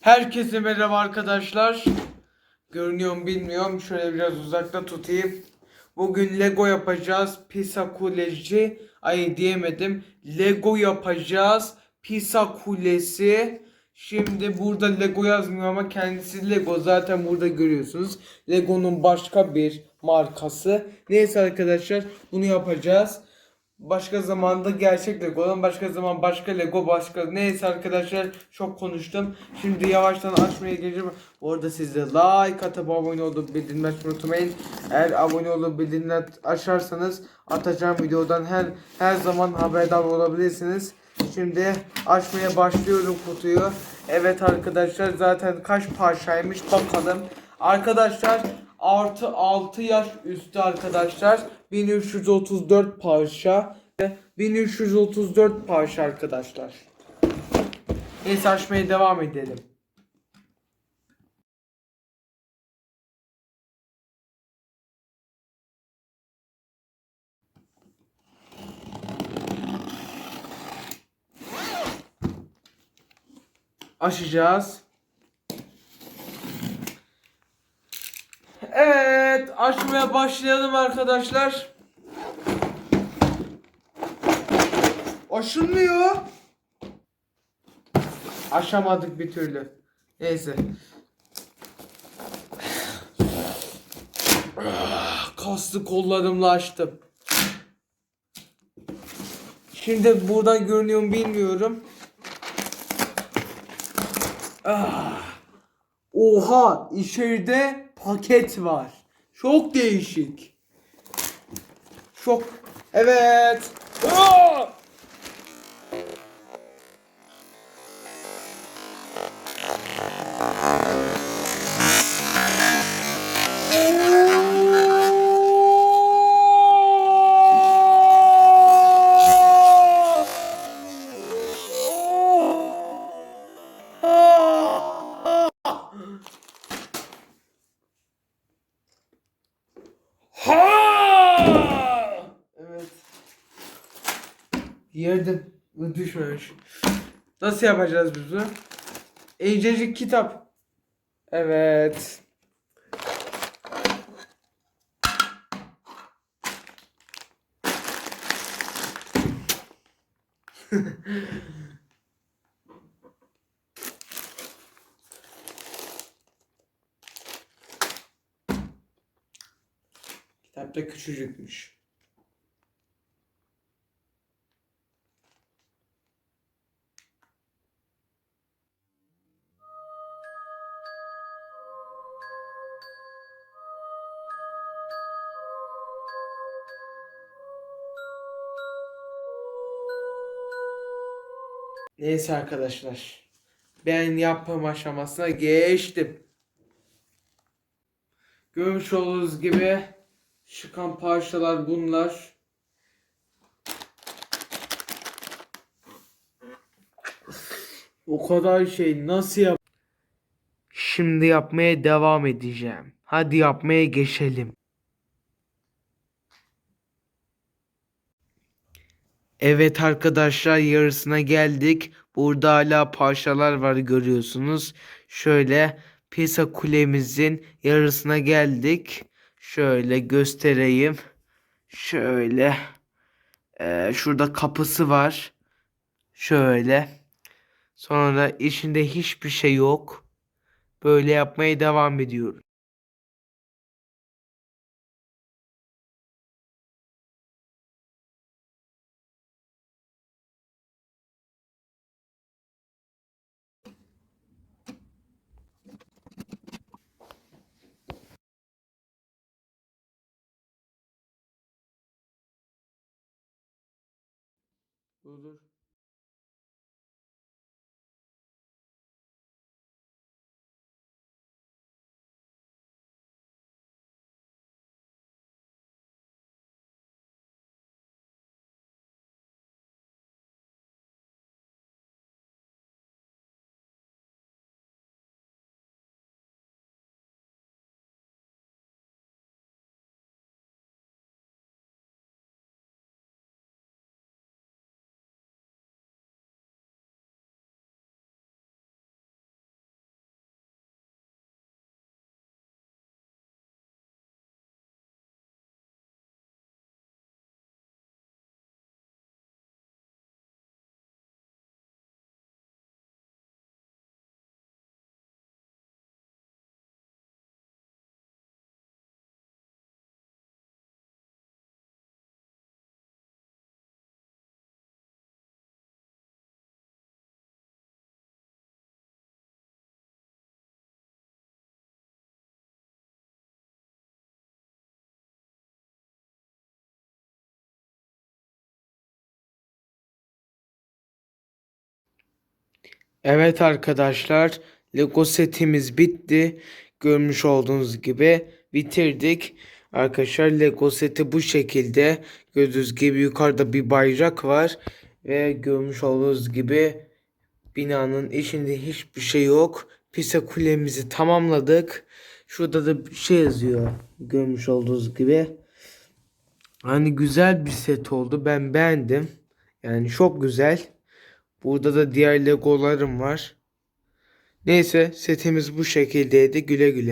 Herkese merhaba arkadaşlar. Görünüyor mu bilmiyorum. Şöyle biraz uzakta tutayım. Bugün Lego yapacağız. Pisa Kuleci. Ay diyemedim. Lego yapacağız. Pisa Kulesi. Şimdi burada Lego yazmıyor ama kendisi Lego. Zaten burada görüyorsunuz. Lego'nun başka bir markası. Neyse arkadaşlar bunu yapacağız. Başka zamanda gerçek Lego'dan başka zaman başka Lego başka neyse arkadaşlar çok konuştum. Şimdi yavaştan açmaya geleceğim. Orada siz like atıp abone olup bildirimleri unutmayın. Eğer abone olup bildirimleri açarsanız atacağım videodan her her zaman haberdar olabilirsiniz. Şimdi açmaya başlıyorum kutuyu. Evet arkadaşlar zaten kaç parçaymış bakalım. Arkadaşlar artı 6 yaş üstü arkadaşlar 1334 parça ve 1334 parça arkadaşlar. Neyse açmaya devam edelim. Açacağız. Evet, açmaya başlayalım arkadaşlar. Açılmıyor. Aşamadık bir türlü. Neyse. Kaslı kollarımla açtım. Şimdi buradan görünüyor mu bilmiyorum. Ah. Oha içeride paket var. Çok değişik. Çok. Evet. Aa! Yerde düşmemiş. Nasıl yapacağız biz bunu? Eğicecik kitap. Evet. Kitap da küçücükmüş. Neyse arkadaşlar. Ben yapım aşamasına geçtim. Görmüş olduğunuz gibi çıkan parçalar bunlar. O kadar şey nasıl yap? Şimdi yapmaya devam edeceğim. Hadi yapmaya geçelim. Evet arkadaşlar yarısına geldik. Burada hala parçalar var görüyorsunuz. Şöyle Pisa kulemizin yarısına geldik. Şöyle göstereyim. Şöyle. Ee, şurada kapısı var. Şöyle. Sonra içinde hiçbir şey yok. Böyle yapmaya devam ediyorum. Dur Evet arkadaşlar, Lego setimiz bitti. Görmüş olduğunuz gibi bitirdik. Arkadaşlar Lego seti bu şekilde. Gördüğünüz gibi yukarıda bir bayrak var. Ve görmüş olduğunuz gibi binanın içinde hiçbir şey yok. Pisa kulemizi tamamladık. Şurada da bir şey yazıyor. Görmüş olduğunuz gibi. Hani güzel bir set oldu. Ben beğendim. Yani çok güzel. Burada da diğer legolarım var. Neyse setimiz bu şekildeydi. Güle güle.